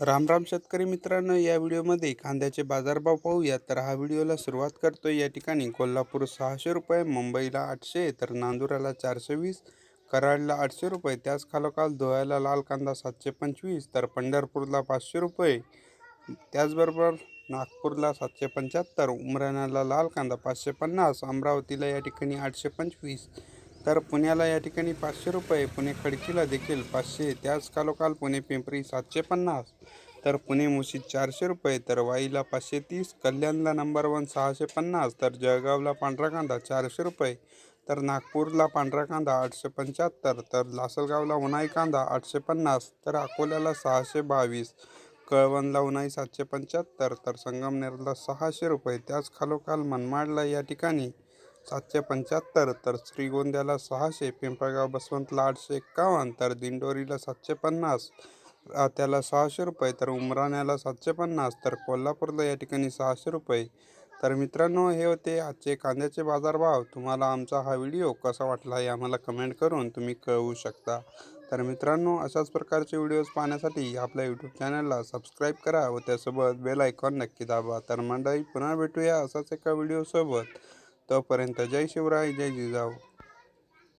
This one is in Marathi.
राम राम शेतकरी मित्रांनो या व्हिडिओमध्ये कांद्याचे बाजारभाव पाहूया. तर हा व्हिडिओला सुरुवात करतो या ठिकाणी कोल्हापूर सहाशे रुपये मुंबईला आठशे तर नांदुराला चारशे वीस कराडला आठशे रुपये त्याच खालोखाल धुळ्याला लाल कांदा सातशे पंचवीस तर पंढरपूरला पाचशे रुपये त्याचबरोबर नागपूरला सातशे पंच्याहत्तर उमराण्याला लाल कांदा पाचशे पन्नास अमरावतीला या ठिकाणी आठशे पंचवीस तर पुण्याला या ठिकाणी पाचशे रुपये पुणे खडकीला देखील पाचशे त्याच कालोकाल पुणे पिंपरी सातशे पन्नास तर पुणे मुशीत चारशे रुपये तर वाईला पाचशे तीस कल्याणला नंबर वन सहाशे पन्नास तर जळगावला पांढरा कांदा चारशे रुपये तर नागपूरला पांढरा कांदा आठशे पंच्याहत्तर तर लासलगावला उन्हाई कांदा आठशे पन्नास तर अकोल्याला सहाशे बावीस कळवणला उन्हाई सातशे पंच्याहत्तर तर संगमनेरला सहाशे रुपये त्याच खालोखाल मनमाडला या ठिकाणी सातशे पंच्याहत्तर तर श्रीगोंद्याला सहाशे पिंपळगाव बसवंतला आठशे एक्कावन्न तर दिंडोरीला सातशे पन्नास त्याला सहाशे रुपये तर उमराण्याला सातशे पन्नास तर कोल्हापूरला या ठिकाणी सहाशे रुपये. तर मित्रांनो हे होते आजचे कांद्याचे बाजारभाव. तुम्हाला आमचा हा व्हिडिओ कसा वाटला हे आम्हाला कमेंट करून तुम्ही कळवू शकता. तर मित्रांनो अशाच प्रकारचे व्हिडिओज पाहण्यासाठी आपल्या यूट्यूब चॅनलला सबस्क्राईब करा व त्यासोबत बेल आयकॉन नक्की दाबा. तर मंडळी पुन्हा भेटूया असाच एका व्हिडिओसोबत. तोपर्यंत जय शिवराय जय जिजाऊ.